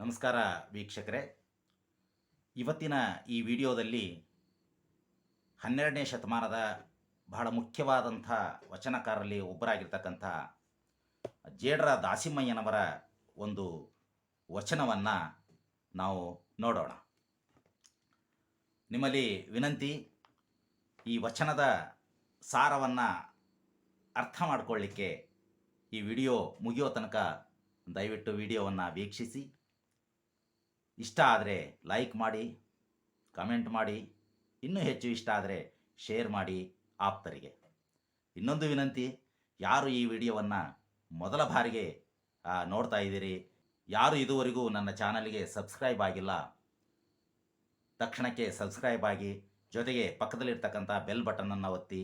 ನಮಸ್ಕಾರ ವೀಕ್ಷಕರೇ. ಇವತ್ತಿನ ಈ ವಿಡಿಯೋದಲ್ಲಿ ಹನ್ನೆರಡನೇ ಶತಮಾನದ ಬಹಳ ಮುಖ್ಯವಾದಂಥ ವಚನಕಾರರಲ್ಲಿ ಒಬ್ಬರಾಗಿರ್ತಕ್ಕಂಥ ಜೇಡರ ದಾಸಿಮಯ್ಯನವರ ಒಂದು ವಚನವನ್ನು ನಾವು ನೋಡೋಣ. ನಿಮ್ಮಲ್ಲಿ ವಿನಂತಿ, ಈ ವಚನದ ಸಾರವನ್ನು ಅರ್ಥ ಮಾಡಿಕೊಳ್ಳಿಕ್ಕೆ ಈ ವಿಡಿಯೋ ಮುಗಿಯೋ ತನಕ ದಯವಿಟ್ಟು ವಿಡಿಯೋವನ್ನು ವೀಕ್ಷಿಸಿ. ಇಷ್ಟ ಆದರೆ ಲೈಕ್ ಮಾಡಿ ಕಮೆಂಟ್ ಮಾಡಿ, ಇನ್ನೂ ಹೆಚ್ಚು ಇಷ್ಟ ಆದರೆ ಶೇರ್ ಮಾಡಿ ಆಪ್ತರಿಗೆ. ಇನ್ನೊಂದು ವಿನಂತಿ, ಯಾರು ಈ ವಿಡಿಯೋವನ್ನು ಮೊದಲ ಬಾರಿಗೆ ನೋಡ್ತಾ ಇದ್ದೀರಿ, ಯಾರು ಇದುವರೆಗೂ ನನ್ನ ಚಾನಲ್ಗೆ ಸಬ್ಸ್ಕ್ರೈಬ್ ಆಗಿಲ್ಲ, ತಕ್ಷಣಕ್ಕೆ ಸಬ್ಸ್ಕ್ರೈಬ್ ಆಗಿ, ಜೊತೆಗೆ ಪಕ್ಕದಲ್ಲಿರ್ತಕ್ಕಂಥ ಬೆಲ್ ಬಟನನ್ನು ಒತ್ತಿ,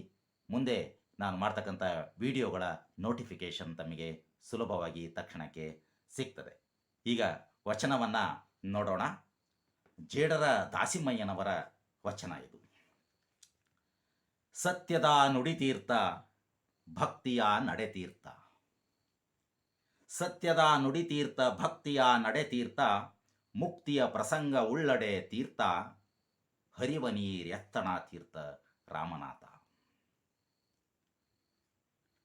ಮುಂದೆ ನಾನು ಮಾಡ್ತಕ್ಕಂಥ ವಿಡಿಯೋಗಳ ನೋಟಿಫಿಕೇಷನ್ ತಮಗೆ ಸುಲಭವಾಗಿ ತಕ್ಷಣಕ್ಕೆ ಸಿಗ್ತದೆ. ಈಗ ವಚನವನ್ನು ನೋಡೋಣ. ಜೇಡರ ದಾಸಿಮಯ್ಯನವರ ವಚನ ಇದು. ಸತ್ಯದ ನುಡಿತೀರ್ಥ ಭಕ್ತಿಯ ನಡೆತೀರ್ಥ ಸತ್ಯದ ನುಡಿತೀರ್ಥ ಭಕ್ತಿಯ ನಡೆತೀರ್ಥ ಮುಕ್ತಿಯ ಪ್ರಸಂಗ ಉಳ್ಳಡೆ ತೀರ್ಥ, ಹರಿವ ನೀರೆತ್ತಣ ತೀರ್ಥ ರಾಮನಾಥ.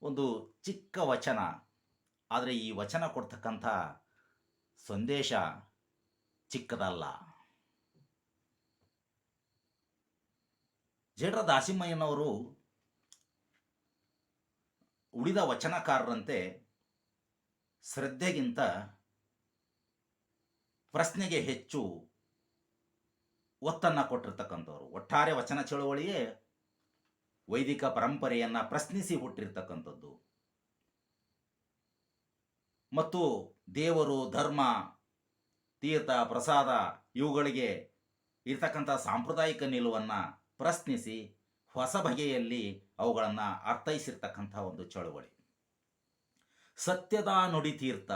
ಒಂದು ಚಿಕ್ಕ ವಚನ, ಆದರೆ ಈ ವಚನ ಕೊಡ್ತಕ್ಕಂಥ ಸಂದೇಶ ಚಿಕ್ಕದಲ್ಲ. ಜೇಡ್ರ ದಾಸಿಮಯ್ಯನವರು ಉಳಿದ ವಚನಕಾರರಂತೆ ಶ್ರದ್ಧೆಗಿಂತ ಪ್ರಶ್ನೆಗೆ ಹೆಚ್ಚು ಒತ್ತನ್ನು ಕೊಟ್ಟಿರ್ತಕ್ಕಂಥವ್ರು. ಒಟ್ಟಾರೆ ವಚನ ಚಳುವಳಿಯೇ ವೈದಿಕ ಪರಂಪರೆಯನ್ನು ಪ್ರಶ್ನಿಸಿ ಹುಟ್ಟಿರ್ತಕ್ಕಂಥದ್ದು. ಮತ್ತು ದೇವರು, ಧರ್ಮ ತೀರ್ಥ, ಪ್ರಸಾದ ಇವುಗಳಿಗೆ ಇರ್ತಕ್ಕಂಥ ಸಾಂಪ್ರದಾಯಿಕ ನಿಲುವನ್ನು ಪ್ರಶ್ನಿಸಿ ಹೊಸ ಬಗೆಯಲ್ಲಿ ಅವುಗಳನ್ನು ಅರ್ಥೈಸಿರ್ತಕ್ಕಂಥ ಒಂದು ಚಳುವಳಿ. ಸತ್ಯದ ನುಡಿ ತೀರ್ಥ.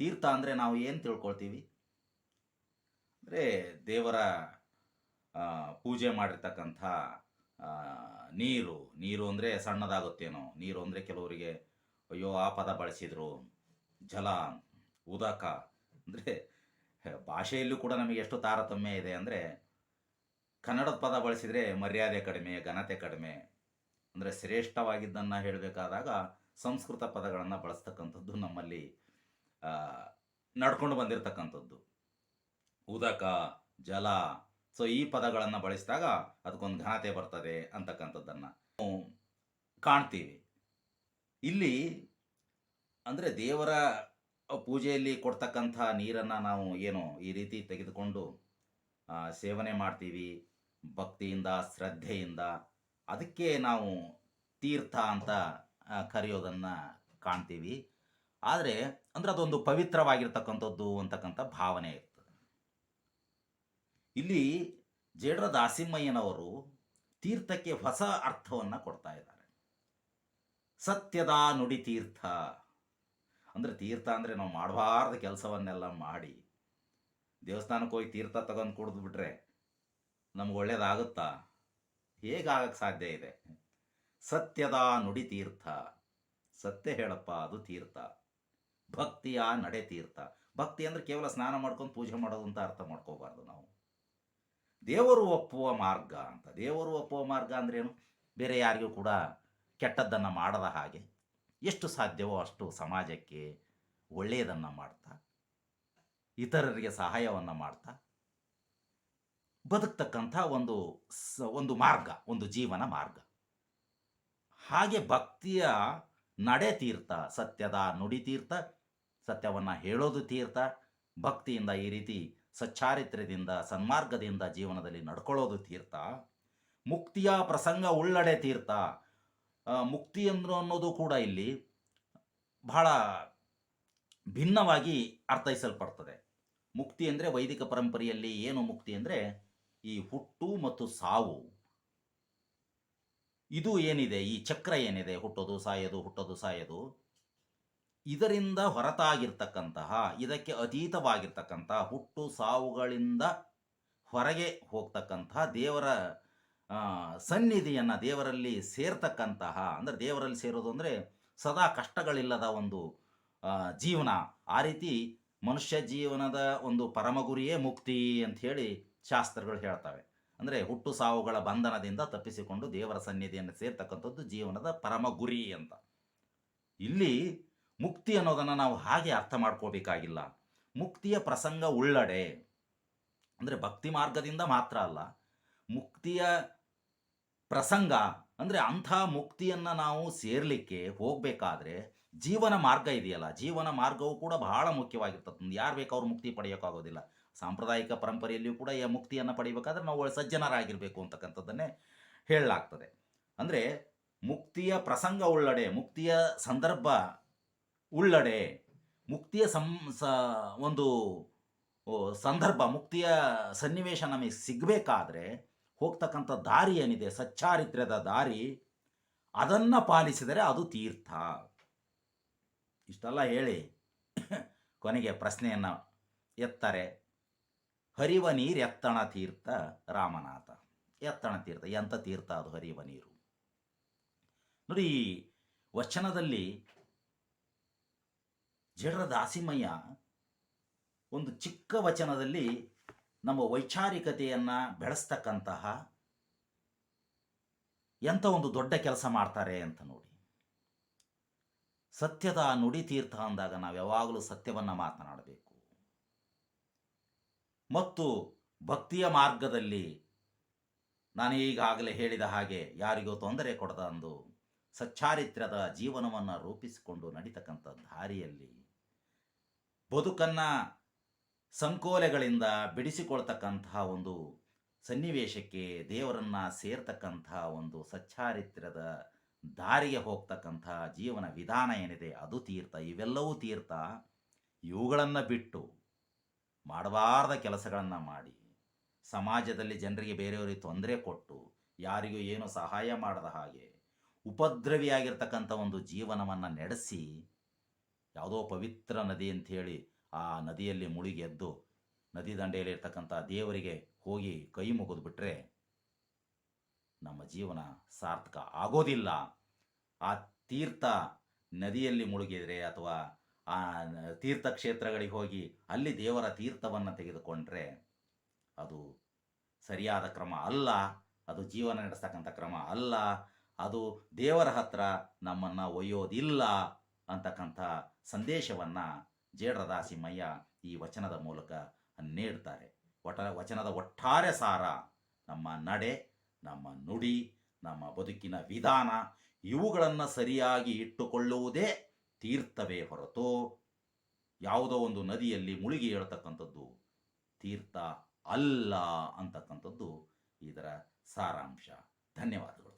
ತೀರ್ಥ ಅಂದರೆ ನಾವು ಏನು ತಿಳ್ಕೊಳ್ತೀವಿ? ಅಂದರೆ ದೇವರ ಪೂಜೆ ಮಾಡಿರ್ತಕ್ಕಂಥ ನೀರು. ನೀರು ಅಂದರೆ ಸಣ್ಣದಾಗುತ್ತೇನೋ. ನೀರು ಅಂದರೆ ಕೆಲವರಿಗೆ, ಅಯ್ಯೋ ಆ ಪದ ಬಳಸಿದರು. ಜಲ, ಉದಕ. ಅಂದರೆ ಭಾಷೆಯಲ್ಲೂ ಕೂಡ ನಮಗೆ ಎಷ್ಟು ತಾರತಮ್ಯ ಇದೆ ಅಂದರೆ, ಕನ್ನಡದ ಪದ ಬಳಸಿದರೆ ಮರ್ಯಾದೆ ಕಡಿಮೆ, ಘನತೆ ಕಡಿಮೆ, ಅಂದರೆ ಶ್ರೇಷ್ಠವಾಗಿದ್ದನ್ನು ಹೇಳಬೇಕಾದಾಗ ಸಂಸ್ಕೃತ ಪದಗಳನ್ನು ಬಳಸ್ತಕ್ಕಂಥದ್ದು ನಮ್ಮಲ್ಲಿ ನಡ್ಕೊಂಡು ಬಂದಿರತಕ್ಕಂಥದ್ದು. ಉದಕ, ಜಲ, ಸೊ ಈ ಪದಗಳನ್ನು ಬಳಸಿದಾಗ ಅದಕ್ಕೊಂದು ಘನತೆ ಬರ್ತದೆ ಅಂತಕ್ಕಂಥದ್ದನ್ನು ನಾವು ಕಾಣ್ತೀವಿ. ಇಲ್ಲಿ, ಅಂದರೆ ದೇವರ ಪೂಜೆಯಲ್ಲಿ ಕೊಡ್ತಕ್ಕಂಥ ನೀರನ್ನು ನಾವು ಏನು ಈ ರೀತಿ ತೆಗೆದುಕೊಂಡು ಸೇವನೆ ಮಾಡ್ತೀವಿ, ಭಕ್ತಿಯಿಂದ, ಶ್ರದ್ಧೆಯಿಂದ, ಅದಕ್ಕೆ ನಾವು ತೀರ್ಥ ಅಂತ ಕರೆಯೋದನ್ನು ಕಾಣ್ತೀವಿ. ಆದರೆ ಅಂದರೆ ಅದೊಂದು ಪವಿತ್ರವಾಗಿರ್ತಕ್ಕಂಥದ್ದು ಅಂತಕ್ಕಂಥ ಭಾವನೆ ಇರ್ತದೆ. ಇಲ್ಲಿ ಜೇಡರ ದಾಸಿಮ್ಮಯ್ಯನವರು ತೀರ್ಥಕ್ಕೆ ಹೊಸ ಅರ್ಥವನ್ನು ಕೊಡ್ತಾ ಇದ್ದಾರೆ. ಸತ್ಯದ ನುಡಿ ತೀರ್ಥ ಅಂದರೆ ತೀರ್ಥ ಅಂದರೆ ನಾವು ಮಾಡಬಾರ್ದ ಕೆಲಸವನ್ನೆಲ್ಲ ಮಾಡಿ ದೇವಸ್ಥಾನಕ್ಕೆ ಹೋಗಿ ತೀರ್ಥ ತಗೊಂಡು ಕುಡಿದು ಬಿಟ್ರೆ ನಮ್ಗೆ ಒಳ್ಳೇದಾಗುತ್ತಾ? ಹೇಗಾಗಕ್ಕೆ ಸಾಧ್ಯ ಇದೆ? ಸತ್ಯದ ನುಡಿ ತೀರ್ಥ. ಸತ್ಯ ಹೇಳಪ್ಪ, ಅದು ತೀರ್ಥ. ಭಕ್ತಿಯ ನಡೆ ತೀರ್ಥ. ಭಕ್ತಿ ಅಂದರೆ ಕೇವಲ ಸ್ನಾನ ಮಾಡ್ಕೊಂಡು ಪೂಜೆ ಮಾಡೋದು ಅಂತ ಅರ್ಥ ಮಾಡ್ಕೋಬಾರ್ದು ನಾವು. ದೇವರು ಒಪ್ಪುವ ಮಾರ್ಗ ಅಂತ. ದೇವರು ಒಪ್ಪುವ ಮಾರ್ಗ ಅಂದ್ರೇನು ಬೇರೆ ಯಾರಿಗೂ ಕೂಡ ಕೆಟ್ಟದ್ದನ್ನು ಮಾಡದ ಹಾಗೆ. ಎಷ್ಟು ಸಾಧ್ಯವೋ ಅಷ್ಟು ಸಮಾಜಕ್ಕೆ ಒಳ್ಳೆಯದನ್ನು ಮಾಡ್ತಾ, ಇತರರಿಗೆ ಸಹಾಯವನ್ನು ಮಾಡ್ತಾ, ಬದುಕ್ತಕ್ಕಂಥ ಒಂದು ಸ, ಒಂದು ಮಾರ್ಗ, ಒಂದು ಜೀವನ ಮಾರ್ಗ. ಹಾಗೆ ಭಕ್ತಿಯ ನಡೆ ತೀರ್ಥ, ಸತ್ಯದ ನುಡಿ ತೀರ್ಥ, ಸತ್ಯವನ್ನು ಹೇಳೋದು ತೀರ್ಥ, ಭಕ್ತಿಯಿಂದ ಈ ರೀತಿ ಸಚ್ಚಾರಿತ್ರ್ಯದಿಂದ, ಸನ್ಮಾರ್ಗದಿಂದ ಜೀವನದಲ್ಲಿ ನಡ್ಕೊಳ್ಳೋದು ತೀರ್ಥ, ಮುಕ್ತಿಯ ಪ್ರಸಂಗ ಉಳ್ಳಡೆ ತೀರ್ಥ ಮುಕ್ತಿ ಅಂದ್ರು ಅನ್ನೋದು ಕೂಡ ಇಲ್ಲಿ ಬಹಳ ಭಿನ್ನವಾಗಿ ಅರ್ಥೈಸಲ್ಪಡ್ತದೆ. ಮುಕ್ತಿ ಅಂದರೆ ವೈದಿಕ ಪರಂಪರೆಯಲ್ಲಿ ಏನು ಮುಕ್ತಿ ಅಂದರೆ ಈ ಹುಟ್ಟು ಮತ್ತು ಸಾವು. ಇದು ಏನಿದೆ? ಈ ಚಕ್ರ ಏನಿದೆ? ಹುಟ್ಟೋದು, ಸಾಯೋದು ಹುಟ್ಟೋದು, ಸಾಯೋದು. ಇದರಿಂದ ಹೊರತಾಗಿರ್ತಕ್ಕಂತಹ, ಇದಕ್ಕೆ ಅತೀತವಾಗಿರ್ತಕ್ಕಂತಹ ಹುಟ್ಟು ಸಾವುಗಳಿಂದ ಹೊರಗೆ ಹೋಗ್ತಕ್ಕಂತಹ ದೇವರ ಸನ್ನಿಧಿಯನ್ನು ದೇವರಲ್ಲಿ ಸೇರ್ತಕ್ಕಂತಹ, ಅಂದರೆ ದೇವರಲ್ಲಿ ಸೇರೋದು ಅಂದರೆ ಸದಾ ಕಷ್ಟಗಳಿಲ್ಲದ ಒಂದು ಜೀವನ. ಆ ರೀತಿ ಮನುಷ್ಯ ಜೀವನದ ಒಂದು ಪರಮ ಗುರಿಯೇ ಮುಕ್ತಿ ಅಂತ ಹೇಳಿ ಶಾಸ್ತ್ರಗಳು ಹೇಳ್ತವೆ. ಅಂದರೆ ಹುಟ್ಟು ಸಾವುಗಳ ಬಂಧನದಿಂದ ತಪ್ಪಿಸಿಕೊಂಡು ದೇವರ ಸನ್ನಿಧಿಯನ್ನು ಸೇರ್ತಕ್ಕಂಥದ್ದು ಜೀವನದ ಪರಮ ಗುರಿ ಅಂತ. ಇಲ್ಲಿ ಮುಕ್ತಿ ಅನ್ನೋದನ್ನು ನಾವು ಹಾಗೆ ಅರ್ಥ ಮಾಡ್ಕೋಬೇಕಾಗಿಲ್ಲ. ಮುಕ್ತಿಯ ಪ್ರಸಂಗ ಉಳ್ಳಡೆ. ಅಂದರೆ ಭಕ್ತಿ ಮಾರ್ಗದಿಂದ ಮಾತ್ರ ಅಲ್ಲ ಮುಕ್ತಿಯ ಪ್ರಸಂಗ, ಅಂದರೆ ಅಂಥ ಮುಕ್ತಿಯನ್ನು ನಾವು ಸೇರಲಿಕ್ಕೆ ಹೋಗಬೇಕಾದ್ರೆ ಜೀವನ ಮಾರ್ಗ ಇದೆಯಲ್ಲ, ಜೀವನ ಮಾರ್ಗವು ಕೂಡ ಬಹಳ ಮುಖ್ಯವಾಗಿರ್ತದೆ. ಯಾರು ಬೇಕು ಅವ್ರು ಮುಕ್ತಿ ಪಡೆಯೋಕ್ಕಾಗೋದಿಲ್ಲ. ಸಾಂಪ್ರದಾಯಿಕ ಪರಂಪರೆಯಲ್ಲಿಯೂ ಕೂಡ ಈ ಮುಕ್ತಿಯನ್ನು ಪಡೆಯಬೇಕಾದ್ರೆ ನಾವು ಸಜ್ಜನರಾಗಿರಬೇಕು ಅಂತಕ್ಕಂಥದ್ದನ್ನೇ ಹೇಳಲಾಗ್ತದೆ. ಅಂದರೆ ಮುಕ್ತಿಯ ಪ್ರಸಂಗ ಉಳ್ಳಡೆ, ಮುಕ್ತಿಯ ಸಂದರ್ಭ ಉಳ್ಳಡೆ, ಮುಕ್ತಿಯ ಸಂ, ಸ, ಒಂದು ಸಂದರ್ಭ, ಮುಕ್ತಿಯ ಸನ್ನಿವೇಶ ನಮಗೆ ಸಿಗಬೇಕಾದ್ರೆ ಹೋಗ್ತಕ್ಕಂಥ ದಾರಿ ಏನಿದೆ, ಸಚ್ಚಾರಿತ್ರ್ಯದ ದಾರಿ, ಅದನ್ನು ಪಾಲಿಸಿದರೆ ಅದು ತೀರ್ಥ. ಇಷ್ಟೆಲ್ಲ ಹೇಳಿ ಕೊನೆಗೆ ಪ್ರಶ್ನೆಯನ್ನು ಎತ್ತಾರೆ. ಹರಿವ ನೀರು ಎತ್ತಣ ತೀರ್ಥ ರಾಮನಾಥ. ಎತ್ತಣ ತೀರ್ಥ ಎಂಥ ತೀರ್ಥ ಅದು ಹರಿವ ನೀರು? ನೋಡಿ, ಈ ವಚನದಲ್ಲಿ ಜಡರ ದಾಸಿಮಯ್ಯ ಒಂದು ಚಿಕ್ಕ ವಚನದಲ್ಲಿ ನಮ್ಮ ವೈಚಾರಿಕತೆಯನ್ನು ಬೆಳೆಸ್ತಕ್ಕಂತಹ ಎಂಥ ಒಂದು ದೊಡ್ಡ ಕೆಲಸ ಮಾಡ್ತಾರೆ ಅಂತ ನೋಡಿ. ಸತ್ಯದ ನುಡಿ ತೀರ್ಥ ಅಂದಾಗ ನಾವು ಯಾವಾಗಲೂ ಸತ್ಯವನ್ನು ಮಾತನಾಡಬೇಕು. ಮತ್ತು ಭಕ್ತಿಯ ಮಾರ್ಗದಲ್ಲಿ ನಾನು ಈಗಾಗಲೇ ಹೇಳಿದ ಹಾಗೆ ಯಾರಿಗೂ ತೊಂದರೆ ಕೊಡದ ಅಂದು ಸಚ್ಚಾರಿತ್ರ್ಯದ ಜೀವನವನ್ನು ರೂಪಿಸಿಕೊಂಡು ನಡೀತಕ್ಕಂಥ ದಾರಿಯಲ್ಲಿ ಬದುಕನ್ನು ಸಂಕೋಲೆಗಳಿಂದ ಬಿಡಿಸಿಕೊಳ್ತಕ್ಕಂತಹ ಒಂದು ಸನ್ನಿವೇಶಕ್ಕೆ ದೇವರನ್ನು ಸೇರ್ತಕ್ಕಂತಹ ಒಂದು ಸಚ್ಚಾರಿತ್ರ್ಯದ ದಾರಿಗೆ ಹೋಗ್ತಕ್ಕಂತಹ ಜೀವನ ವಿಧಾನ ಏನಿದೆ, ಅದು ತೀರ್ಥ. ಇವೆಲ್ಲವೂ ತೀರ್ಥ. ಇವುಗಳನ್ನು ಬಿಟ್ಟು ಮಾಡಬಾರ್ದ ಕೆಲಸಗಳನ್ನು ಮಾಡಿ. ಸಮಾಜದಲ್ಲಿ ಜನರಿಗೆ ಬೇರೆಯವರಿಗೆ ತೊಂದರೆ ಕೊಟ್ಟು, ಯಾರಿಗೂ ಏನು ಸಹಾಯ ಮಾಡದ ಹಾಗೆ ಉಪದ್ರವಿಯಾಗಿರ್ತಕ್ಕಂಥ ಒಂದು ಜೀವನವನ್ನು ನಡೆಸಿ, ಯಾವುದೋ ಪವಿತ್ರ ನದಿ ಅಂಥೇಳಿ ಆ ನದಿಯಲ್ಲಿ ಮುಳುಗಿ ಎದ್ದು ನದಿ ದಂಡೆಯಲ್ಲಿರ್ತಕ್ಕಂಥ ದೇವರಿಗೆ ಹೋಗಿ ಕೈ ಮುಗಿದು ಬಿಟ್ಟರೆ ನಮ್ಮ ಜೀವನ ಸಾರ್ಥಕ ಆಗೋದಿಲ್ಲ. ಆ ತೀರ್ಥ ನದಿಯಲ್ಲಿ ಮುಳುಗಿದರೆ ಅಥವಾ ಆ ತೀರ್ಥಕ್ಷೇತ್ರಗಳಿಗೆ ಹೋಗಿ ಅಲ್ಲಿ ದೇವರ ತೀರ್ಥವನ್ನು ತೆಗೆದುಕೊಂಡ್ರೆ ಅದು ಸರಿಯಾದ ಕ್ರಮ ಅಲ್ಲ, ಅದು ಜೀವನ ನಡೆಸ್ತಕ್ಕಂಥ ಕ್ರಮ ಅಲ್ಲ, ಅದು ದೇವರ ಹತ್ರ ನಮ್ಮನ್ನು ಒಯ್ಯೋದಿಲ್ಲ ಅಂತಕ್ಕಂಥ ಸಂದೇಶವನ್ನು ಜೇಡರದಾಸಿಮಯ್ಯ ಈ ವಚನದ ಮೂಲಕ ನೀಡ್ತಾರೆ ಒಟ ವಚನದ ಒಟ್ಟಾರೆ ಸಾರ ನಮ್ಮ ನಡೆ, ನಮ್ಮ ನುಡಿ, ನಮ್ಮ ಬದುಕಿನ ವಿಧಾನ ಇವುಗಳನ್ನು ಸರಿಯಾಗಿ ಇಟ್ಟುಕೊಳ್ಳುವುದೇ ತೀರ್ಥವೇ ಹೊರತು ಯಾವುದೋ ಒಂದು ನದಿಯಲ್ಲಿ ಮುಳುಗಿ ಹೇಳ್ತಕ್ಕಂಥದ್ದು ತೀರ್ಥ ಅಲ್ಲ ಅಂತಕ್ಕಂಥದ್ದು ಇದರ ಸಾರಾಂಶ. ಧನ್ಯವಾದಗಳು.